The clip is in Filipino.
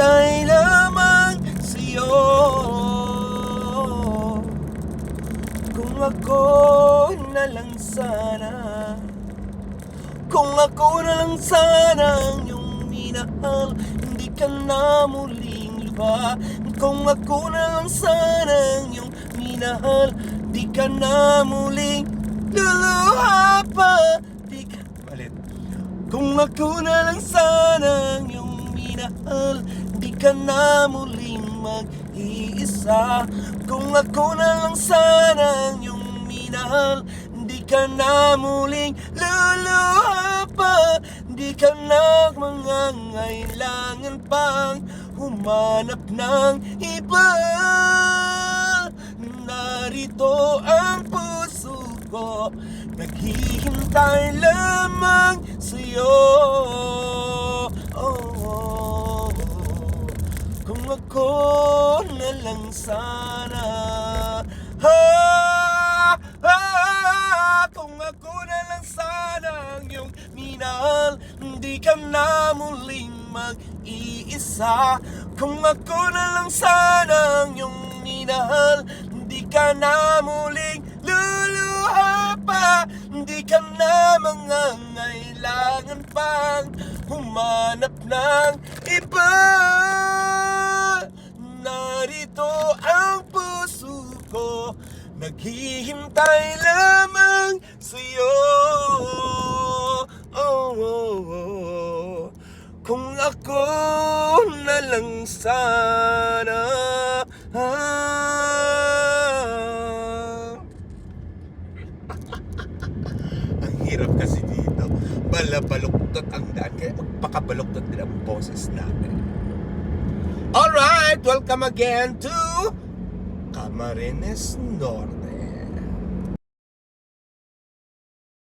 Hintay lamang sa'yo. Kung ako na lang sana Kung ako na lang sana ang iyong minahal Hindi ka na muling luha. Kung ako na lang sana ang iyong minahal Di ka na muling luluha pa. Di ka... Malit. Kung ako na lang sana ang iyong ka na muling mag-iisa. Kung ako na lang sana ang iyong minahal Di ka na muling luluha pa. Di ka na mangangailangan pang Humanap ng iba. Narito ang puso ko Naghihintay lamang sa'yo lang sana. Ha, ha, Kung ako na lang sana ang iyong minahal Hindi ka na muling mag-iisa. Kung ako na lang sana ang iyong minahal Hindi ka na muling luluha pa. Hindi ka na mangangailangan pang Humanap ng Naghihintay lamang sa'yo oh, oh, oh. Kung ako na lang sana ah. Ang hirap kasi dito Balabaluktot ang daan Kaya magpakabaluktot din ang boses natin Alright, welcome again to Marines Norte.